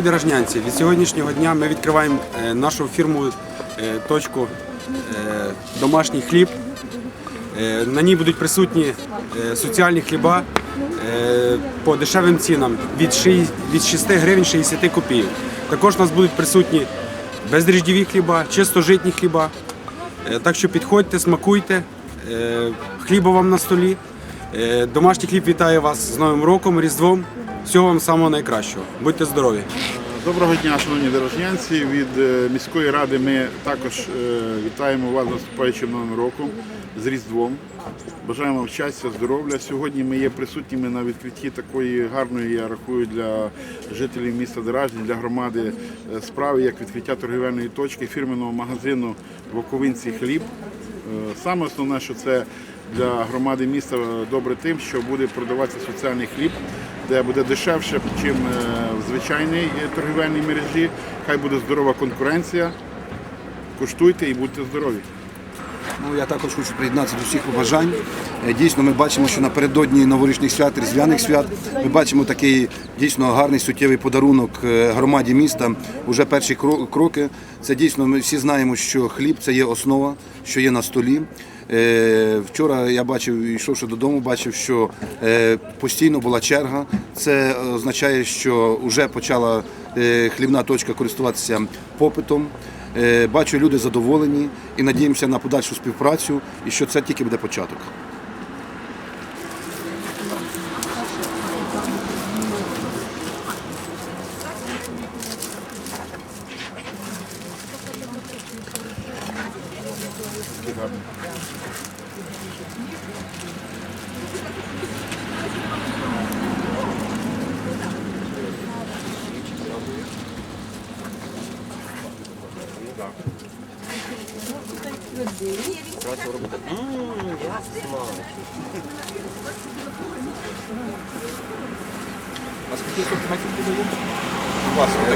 Деражнянці, від сьогоднішнього дня ми відкриваємо е, нашу фірму е, точку е, домашній хліб. На ній будуть присутні соціальні хліба по дешевим цінам від 6 гривень 60 копійок. Також у нас будуть присутні бездріждєві хліба, чистожитні хліба. Так що підходьте, смакуйте, хліба вам на столі. Домашній хліб вітає вас з Новим роком, Різдвом. Всього вам самого найкращого. Будьте здорові! Доброго дня, шановні дорожнянці. Від е, міської ради ми також е, вітаємо вас з наступаючим новим роком з Різдвом. Бажаємо вам щастя, здоров'я. Сьогодні ми є присутніми на відкритті такої гарної, я рахую, для жителів міста Деражні, для громади е, справи, як відкриття торгівельної точки фірменного магазину Воковинці хліб. Е, Саме основне, що це для громади міста добре тим, що буде продаватися соціальний хліб, де буде дешевше, ніж в звичайній е, торгівельній мережі. Хай буде здорова конкуренція. Коштуйте і будьте здорові. Ну, я також хочу приєднатися до всіх побажань. Е, Дійсно, ми бачимо, що напередодні новорічних свят, різдвяних свят, ми бачимо такий дійсно гарний суттєвий подарунок е, громаді міста. Уже перші кро- кроки. Це дійсно ми всі знаємо, що хліб це є основа, що є на столі. Е, Вчора я бачив, йшовши додому, бачив, що е, постійно була черга. Це означає, що вже почала е, хлібна точка користуватися попитом. Бачу, люди задоволені і надіємося на подальшу співпрацю, і що це тільки буде початок.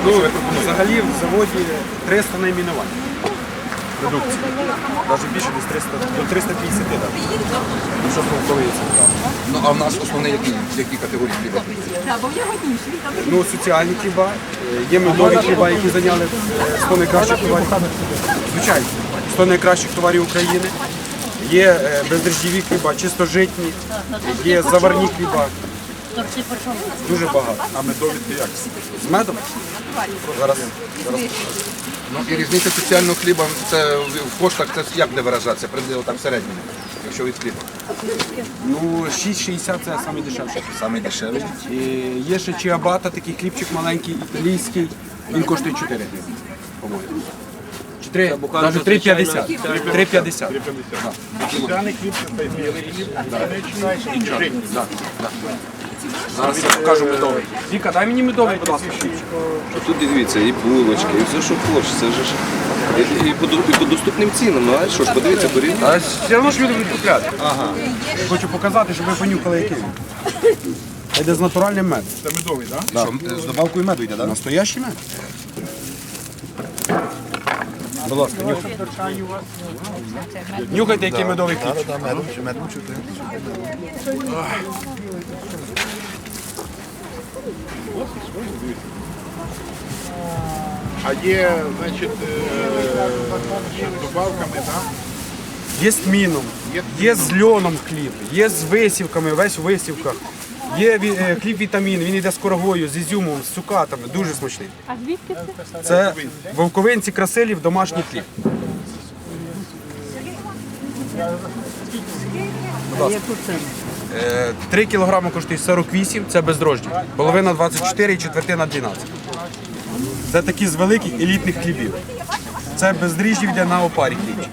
Ну, взагалі в заводі 300 найменувань продукції. Навіть більше десь 300, до 350 так. Що провокується. Ну а в нас основні які, які категорії хліба? Ну, соціальні хліба, е, є медові хліба, які зайняли е, 100 найкращих товарів. Звичайно, 100 найкращих товарів України. Є е, хліба, чистожитні, є заварні хліба. Дуже багато. А медові як? З медом? Зараз. зараз. Ну і різниця соціального хліба це в коштах це як де виражатися, приблизно так в середньому, якщо від хліба. Ну, 6,60 це найдешевший. дешевший. Саме дешевий. І є ще чиабата, такий хлібчик маленький, італійський. Він коштує 4 гривні, по-моєму. 4, навіть 3,50. 3,50. Соціальний хліб це білий хліб, пшеничний і житній. Зараз я покажу медовий. Віка, дай мені медовий, будь ласка. Тут і дивіться, і булочки, і все, що хочеш. Це ж і, і, по, і по доступним цінам. Ну, а що ж, подивіться, беріть. А все одно ж люди будуть купляти. Ага. Хочу показати, щоб ви понюхали, який. Це йде з натуральним медом. Це медовий, так? Що, з добавкою меду йде, так? Настоящий мед. Будь ласка, нюхайте. Нюхайте, який медовий хліб. А є, значить, е, з добавками, так? Є з тміном, є з льоном хліб, є з висівками, весь у висівках. Є ві- е, хліб вітамін, він йде з корогою, з ізюмом, з цукатами, дуже смачний. А звідки це? Це вовковинці красилів, домашній хліб. Е, 3 кілограми коштує 48, це бездрожджі. Половина 24 і четвертина 12. Це такі з великих елітних хлібів. Це бездріжджі йде на опарі хлібчик.